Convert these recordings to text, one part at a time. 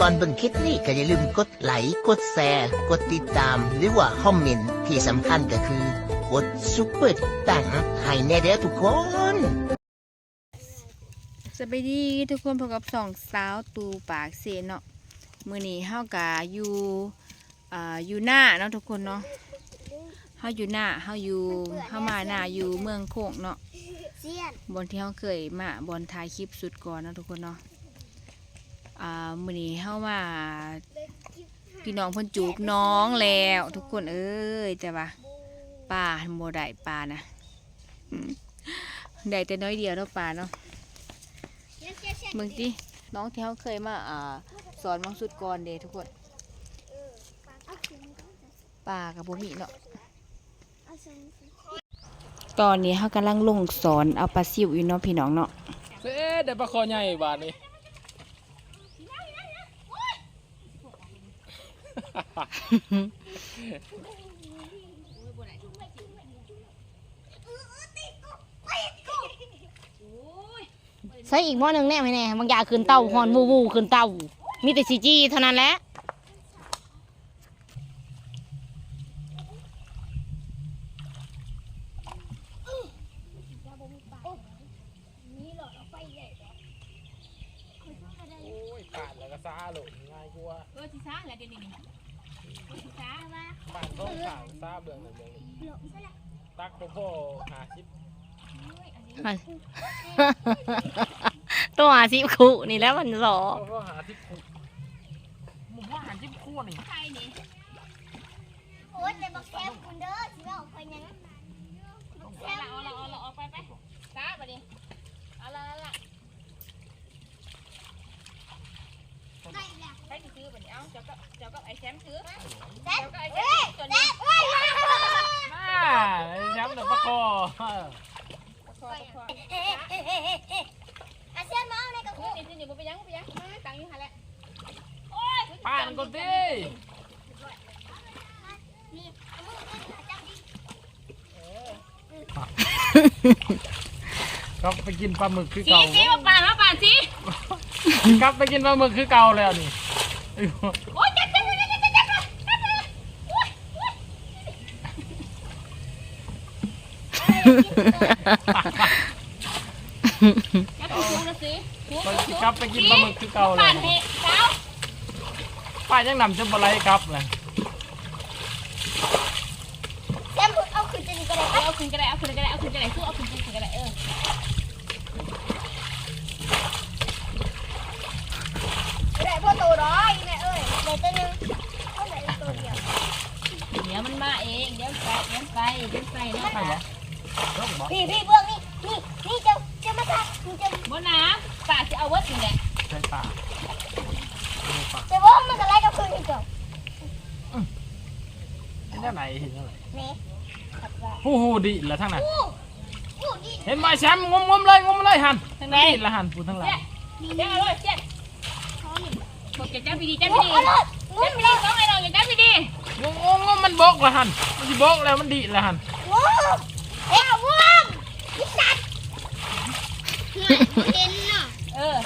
ก่อนเบิ่งคลิปนี้ก็อย่าลืมกดไลค์กดแชร์กดติดตาม หรือว่าคอมเมนต์ที่สำคัญก็คือกดซุปเปอร์ตังให้แน่เด้อทุกคนสวัสดีทุกคนพบกับสองสาวตูปากเซนเนาะมื้อนี้เฮากะอยู่อ่าอยู่หน้าเนาะทุกคนเนาะเฮาอยู่หน้าเฮาอยู่เฮามาหน้าอยู่เมืองโคกเนาะเสียนบนที่เฮาเคยมาบนถ่ายคลิปสุดก่อนเนาะทุกคนเนาะ อ่ามื้อนี้เฮามาพี่น้องเพิ่นจูบน้องแล้วทุกคนเอ้ยแต่ว่าป่าบ่ได้ป่านะได้แต่น้อยเดียวเนาะป่าเนาะมึงดิน้องที่เขาเคยมาอ่าสอนมังสุดก่อนเดทุกคนป่ากับบุมีเนาะตอนนี้เขากำลังลงสอนเอาปลาซิวอยู่เนาะพี่น้องเนาะเอ๊ะได้ปลาคอใหญ่บาทนี้ ใส่อีกหม้อหนึ่งแน่ไหมแน่บางอย่างขึ้นเต้าหอนวูวูขึ้นเต้ามีแต่ซีจีเท่านั้นแหละโอ้ยขาดแล้วก็ซาโหลดง่ายกว่าเออสิซ่าแล้วเดี๋ยวนี้สิซ่าว่า บ้านต้องขางซาเบื่อหนึ่งเดือนตักโปโพหาชิปตัวหาซิคุนี่แหล้วมันสอโปโพหาชิปคู่มึงว่าหาชิปคู่นี่ใครนี่โอ๊ยแต่บอกแซมคุณเด้อสิว่าออกไปยังบอกแซมเอาละเอาละเอาไปไปซาบัดนี้เอาละเอาละ ได้แล้ว ใครสิซื้อบัดนี้เอาเจ้าก็เจ้าก็ไอ้แซมซื้อแซมเจ้าก็ไอ้แซเอ้มยตัวแซนี้มเอ้ยน่าไอ้ช้ำแต่ปลาคอคอคอเฮ้เฮ้เฮ้เฮ้เฮ้อาเซียนมาเอาในกระซื้คุอกนี่ซื้อนี่บ่ไปยังบ่ไปยังมาตังค์อยู่หั่นแหละป้ามันก็ตีนี่เอามือขึ้นหาจับดิก็ไปกินปลาหมึกคือสีเก่าสีมาป่านมาป่านสีกลับไปกินปลาหมึกคือเก่าแล้วนี่ โอ๊ยจับจับจับจับจับจับจับจับถุงนะสิถุงถุงกลับไปกินปลาหมึกคือเก่าแล้ป่าวนเห็ดเจ้าป้ายังนำจะบะไรกลับเลยแซมเอาขึ้นจะดีก็ได้เอาขึ้นก็ได้เอาขึ้นก็ได้เอาขึ้นก็ได้สู้เอาขึ้นก็ได้เออไม่ได้พ่อโตร้อยแม่เอ้ยเดี๋ยวตัวนึงเอาไหนตัวเดียว เดี๋ยว มันมาเองเดี๋ยวไปเดี๋ยวไปเดี๋ยวไปเนาะใช่เหรอต้องบอกพี่พี่เบื้องนี่นี่นี่เจ้าเจ้ามาทักนี่เจ้าบนน้ำป่าจะเอาวัดนี่แหละใช่ป่าใช่ป่าเจ้าว่ามันอะไรกับคืนนี่เจ้าเห็นได้ไหนเห็นได้ไหนนี่ขับว่าผู้หูดีละทั้งนั้นอู้อู้นี่เห็นไหมแชมป์งมงมเลยงมเลยหันดีละหันผู้ทั้งหลายเจ้าเอาเลยเจ็ดบอกจะจับดีๆจับอู้ดีเอาเลยๆจับดีๆต้องให้เราอย่าจับดี งมงมงมมัน บกละหันมันสิบกแล้วมันดีละหันว้าวเอ้าว้าวนี่สัตว์เด่นเนาะๆเออ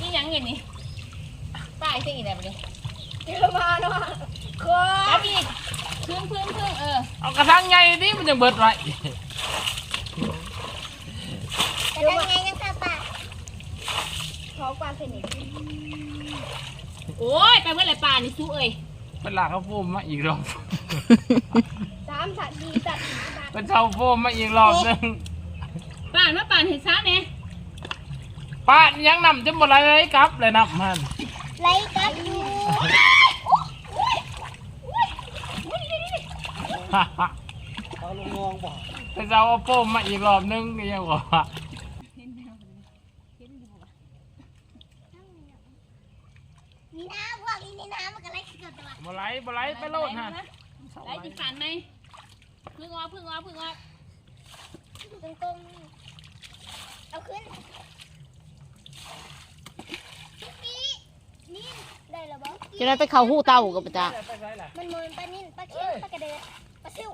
นี่ยังเห็นนี่ป้ายเส้นอีกแล้วนี่เดี๋ยวมาเนาะคอจับอีกครึ่งครึ่งครึ่งเออเอากระทังใหญ่ดิมันจะเบิดไรจะทำไงกันครับป้าขอความสนิทโอ้ยไปเมื่อไรป่านี่สู้เอ้ย เป็นหลากข้าวโฟมมาอีกรอบ สามสัตว์ดีสัตว์สี่สัตว์เป็นชาวโฟมมาอีกรอบหนึงป่านมาป่านเห็นซ่าเนี่ยป้ายังนำจะบ่ไรเลยครับเลยนับมันไรกันอยู่เป็นชาวโฟมมาอีกรอบหนึงก็ยังบอกว่ามีน้ำพวกนี้ในน้ำมันก็ไร เกิดตัวบ่ไรบ่ไรไปโลดฮะไรจีขันไหมพึ่งออกพึ่งออกพึ่งออกตรงตรงๆเอาขึ้นปีนี่ได้แล้วบ้างจะได้ไปเข้าหู้เต้ากับประจ้าไปใช้แหละมันเหมือนปลานิ่นปลาเค็มปลากระเดะปลาซิว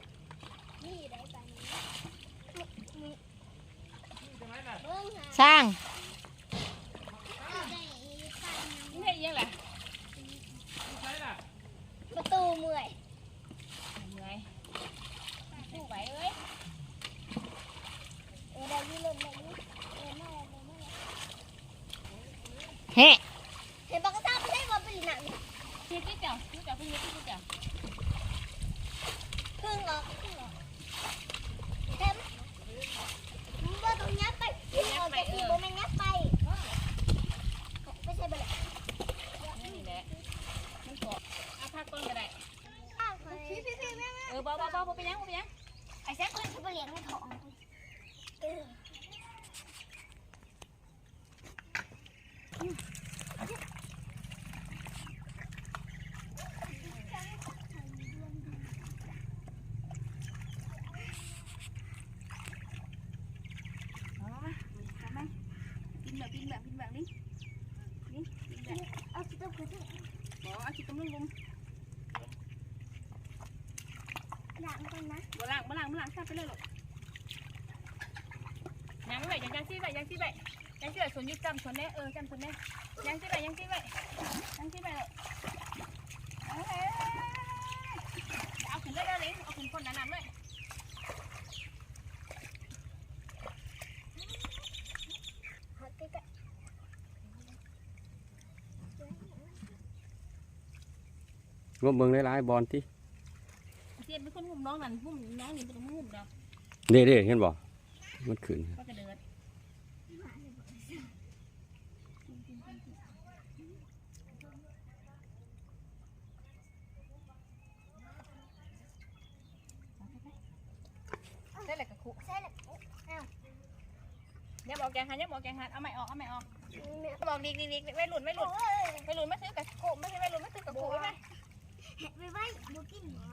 นี่ได้ปลานี้มีเบิ้งหาสร้าง ได้ แฮะ เห็นปลากระซ้ำไม่ได้ว่าเป็นหนัง เฮ็ ดเจ้าเจ้าเพิ่งเฮ็ดเจ้าครึ่งออกพึ่งออกเต็มว่าตรงนี้ไปครึ่งออกจากที่โบแม่งไปไม่ใช่ไปเลยนี่แหละมันกาะเอาพักก่อนก็ได้พี่พี่พี่แม่เออบ่บ่บ่บ่ไปยังไปยังไอ้แซ่บคนที่ไปเลี้ยงให้ท้องเออ เอามาทำไหม กินแบบกินแบบกินแบบนี้นี่กินแบบเอาสิต้องคือที่บ่เอาขี้ต้มลุงลุมหลังกันนะบ่ล้างบ่ล้างบ่ล้างซะไปเงบเบิ่งหลายๆบอลที่เสียนเป็นคนหุ่มน้องนั่นหุ่มน้องนี่เป็นหุ่มดอกเด้ๆเห็นบ่มันขึ้นก็จะเดินได้เลยกระคุๆใช่แหละอย่าบอกแกงหันอย่าบอกแกงหันเอาไม่ออกเอาไม่ออกเนี่ยบอกดีดีดีไม่หลุดไม่หลุโอ้ดยไม่หลุดไม่ซื้อกับคุไม่ใช่ไม่หลุดไม่ซื้อกับคุไม่ไหม เห็ดไปไว้ดูกินเหรอ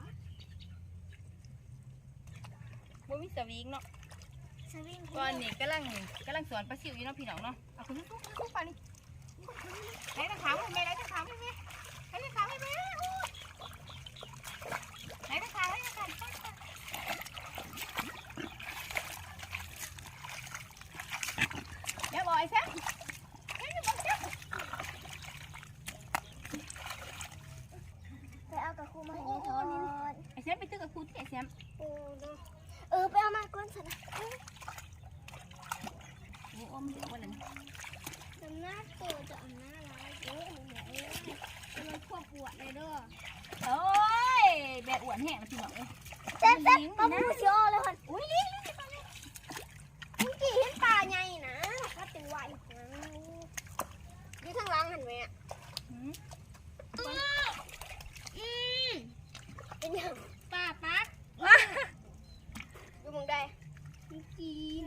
บุ้มีสวิงเนาะสวิงก่อนนี่กำลังกำลังสอนปลาซิวอยู่เนาะพี่น้องเนาะเอาคุณทุกทุกปลานี่ไหนตะขาวให้แม่ไหนตะขาวให้แม่ไหนตะขาวให้แม่ไหนตะขาวให้แม่เดี๋ยวบอกไอ้แซ่ ไปเอากระคูมาให้ทอด ไอ้แซ่ไปตื้อกับครูที่ไอ้แซ่โอ้ดูเออไปเอามาก้อนสันโอ้โอ้มันจะวันนั้นจำหน้าโตจะเอาหน้าร้ายโอ้โหเอ้ยมันควบปวดเลยเด้อโอ้ยแบบอ้วนแห้งนะพี่น้องเอ้ยเต้นเต้นปลาบูชิโอเลยคนอุ้ย มึงกี่เห็นปลาใหญ่นะถ้าเป็นไหวดูทางล่างหันไหมอะ หืม อืมเป็นยัง ป้าปัด ดูมึงได้ กิน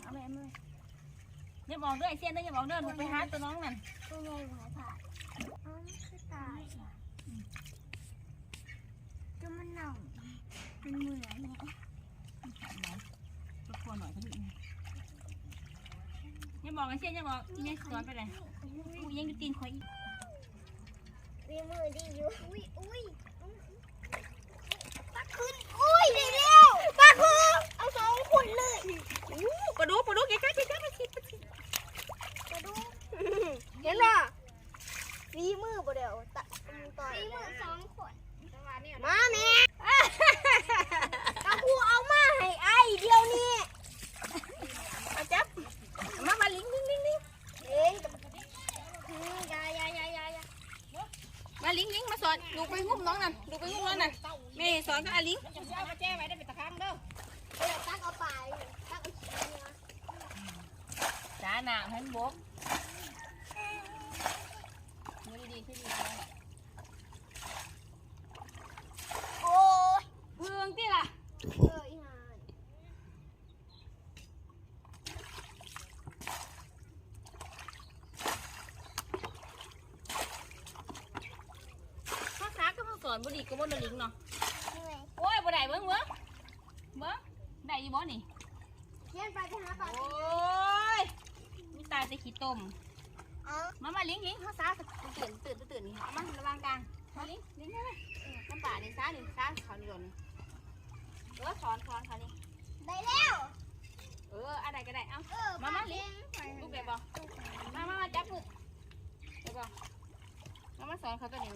เอาแม่มา อย่าบอกเด้อไอ้เสี้ยนเด้ออย่าบอกเด้อหนูไปหาตัวน้องนั่นตัวใหญ่หัวผ่าอ๋อคือตายจะมันเน่าเป็นเหมือนเนี่ยรบกวนหน่อยก็ดีอย่าบอกไอ้เสี้ยนอย่าบอกอีเนี่ยสอนไปเลยกูยังอยู่ตีนคอยอีกมีมือดีอยู่อุ้ยอุ้ยปลาขึ้นอุ้ยได้แล้วปลาขึ้นเอาสองขุนเลยปลาดุกปลาดุกใกล้ๆใกล้ๆมาชิดมาชิด มาดู เห็นป่ะฝีมือบ่เดียวตะต่อยฝีมือสองขวดมาแม่ตาคูเอามาให้ไอ้เดียวนี้มาจับ มามาลิงลิงลิงลิงเอ้ยอืมอยาอยาอยาอยาอยามาลิงลิงมาสอนลูกไปงุ้มน้องนั่นลูกไปงุ้มน้องนั่นแม่สอนก็อาลิงเอามาแจ้ไว้ได้เป็นตะครั้งเด้อเดี๋ยวตักเอาไปตักเอาขี้เนื้อจ้าหนาพันบ โอ้ยเพื่องที่ล่ะเอออีห่าภาษาก็มาสอนบุรีก็บ่ได้ลิงเนาะเหนื่อยโอ้ยบ่ได้เบิ่งเบิ่งเบิ่งได้อยู่บ่นี่ เยี่ยนไปไปหาปลาโอ้ยมีตายแต่ขี้ต้มเอา มามาลิงลิงภาษาตื่นตื่นตื่นนี่เอามาระวังกลางมาลิงลิงได้ไหมน้ำป่านี่ซ่านี่ซ่าเขาเรือนเออสอนสอนเขานี่ได้แล้วเอออะไรก็ได้เอ้าเออมามาเลี้ลิยงงลูกเด็กบ่มามามาจับมือเด็กบ่มามาสอนเขาตัวนี้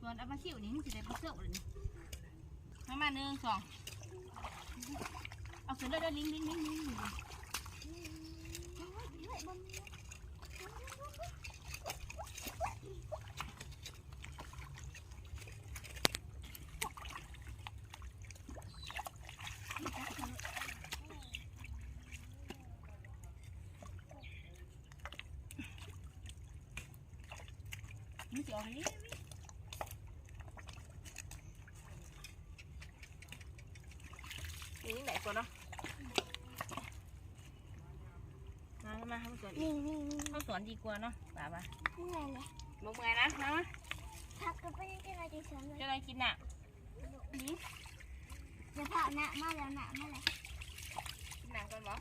สอนเอามาชิวนี่มันสิได้ไปเสื้อเลยนี่มามาหนึ่งสองเอาขึ้นเลยเด้อลิงลิงลิงลิง ออกอันนี้นี่ไหนก่อนเนาะมามาให้มันสวนนี่นี่นี่ข้าสวนดีกว่าเนาะป่าป่ะเมื่อยเลยบ่เมื่อยนะนะมาพักก็ไม่ได้อะไรจะสอนเลยจะอะไรกินน่ะนี่จะพาหน้ามาแล้วหน้ามาแล้วกินหนังก่อนบ่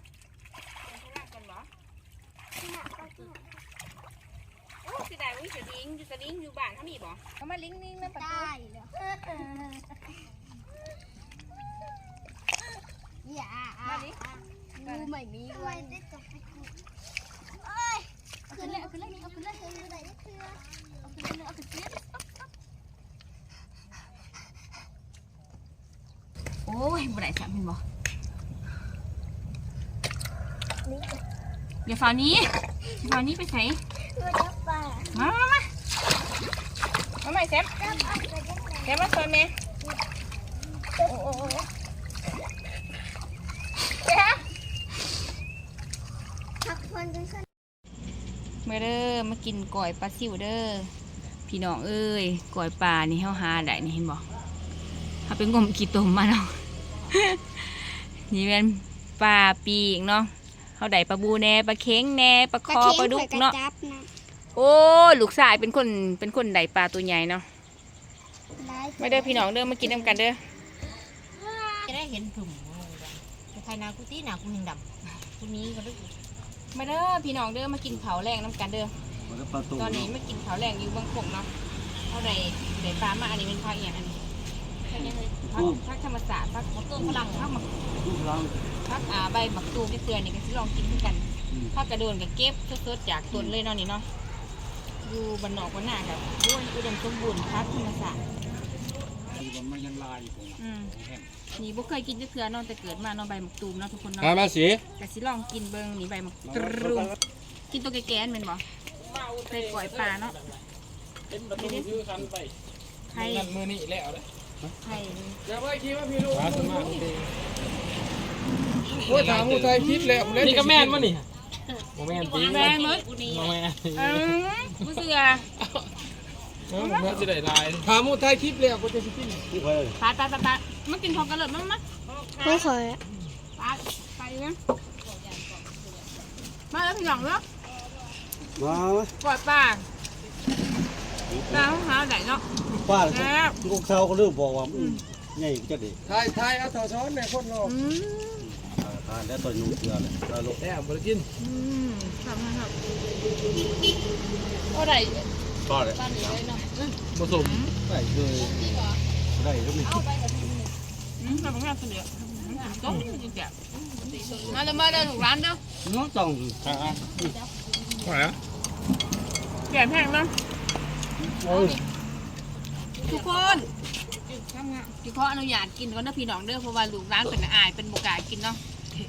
กินข้างล่าก่อนบ่หน้าก็กินโอ้สิได้วิสลิงอยู่สลิงอยู่บ้านเขามีบ่เอามาลิงลิงน้ำปลาได้แล้วอย่าดูไม่มีวันได้ตกไปกูเอ้ยขึ้นเลยขึ้นเลยเอาขึ้นเลยขึ้นเลยได้คือเอาขึ้นเลยเอาขึ้นเลยโอ้ยบ่ได้จับมันบ่ เดี๋ยวฝานี้ฝานี้ไปใส่ตัวจับปลามามามามาใหม่แซมจับเอาไปจับปลาแซมมาซอยแม่โอ้โอ้โอ้แซมพักคนจนขึ้นมาเด้อมากินก่อยปลาซิวเด้อพี่น้องเอ้ยก่อยปลานี่เฮาหาได้นี่เห็นบ่เฮาไปงมกี่ตมมาเนาะนี่เป็นปลาปีกเนาะ เฮาได้ปลาบูแหน่ปลาเค็งแหน่ปลาคอปลาดุกเนาะจับนะโอ้ยลูกชายเป็นคนเป็นคนได้ปลาตัวใหญ่เนาะมาเด้อพี่น้องเด้อมากินน้ำกันเด้อจะได้เห็นผุ่มใครนากูตีหนากูเห็นดำกูนี้ก็ได้มาเด้อพี่น้องเด้อมากินข้าวแรงน้ำกันเด้อมันก็ปลาตูตอนนี้มากินข้าวแรงอยู่บางคงเนาะเท่าไหร่ได้ปลามาอันนี้เป็นปลาอหย่างอันนี้พักยังไงพักพักธรรมศาสตร์พักมะต้นฝรั่งพักมะ ทุกครั้งพักอ่าใบหมักตูมที่เตือนนี่ก็สิลองกินด้วยกันอืมพักกระโดนกับเก็บสดๆจากต้นเลยเนาะนี่เนาะอยู่บ้านนอกบ้านนากับด้วยอุดมสมบูรณ์พักธรรมศาสตร์ที่มันยังลายอยู่ผมอืมนี่บ่เคยกินจักเทื่อเนาะแต่เกิดมาเนาะใบหมักตูมเนาะทุกคนเนาะมามาสิแต่สิลองกินเบิ่งนี่ใบหมักตูมกินตัวแก่ๆแม่นบ่ใส่ก๋วยปลาเนาะเป็นประตูยื้อคันไปไข่นั่นมือนี่แล้วเลยไข่อย่าไปคิดว่าพี่ลูกมาสมา โอ้ยถามกูใจคิดแล้วนี่ก็แม่นมั้นี่โมแม่นจริงแม่มดโมแม่นเออบ่เสือเออผมจะได้ลายถามกูไทยคลิปแล้วกูจะคิดทุกคนปลาปลาปลาปลามากินพร้อมกันเลยมามาไม่เคยปลาไปนะมาแล้วพี่หลังแล้วมาปล่อยปลาปลาเขาหาไหนเนาะป้าแล้วลูกสาวก็เริ่มบอกว่าใหญ่จะดีไทยไทยเอาถอช้อนในคนรออืมทานแล้วตัวนุ่งเกลือเลยตาลูกแอบมากินอืมครับครับโอ้ได้ก็เลยตอนนี้เลยเนาะผสมได้เลยได้ก็มีอืมทำงานเสนียวต้มจริงๆมาเลยมาเลยถูกร้านเด้อน้องต้องพอแล้วแก่แพงนะทุกคนที่ขออนุญาตกินก่อนเด้อพี่น้องเด้อเพราะว่าลูกร้านเป็นอายเป็นบุกล้ากินเนาะ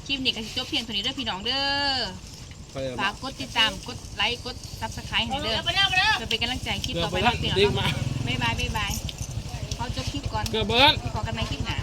คลิปนี้ก็สิจบเพียงเท่านี้เด้อพี่น้องเด้อไปฝากกดติดตามกดไลค์กดซับสไครต์ให้เด้อเพื่อเป็นกำลังใจคลิปเกือต่บอไปไปละเนาะพี่น้องดิ้งเนาะมาบ๊ายบายบ๊ายบายเขาจบคลิปก่อนเกือบเบิร์ดขอกันในคลิปหน้า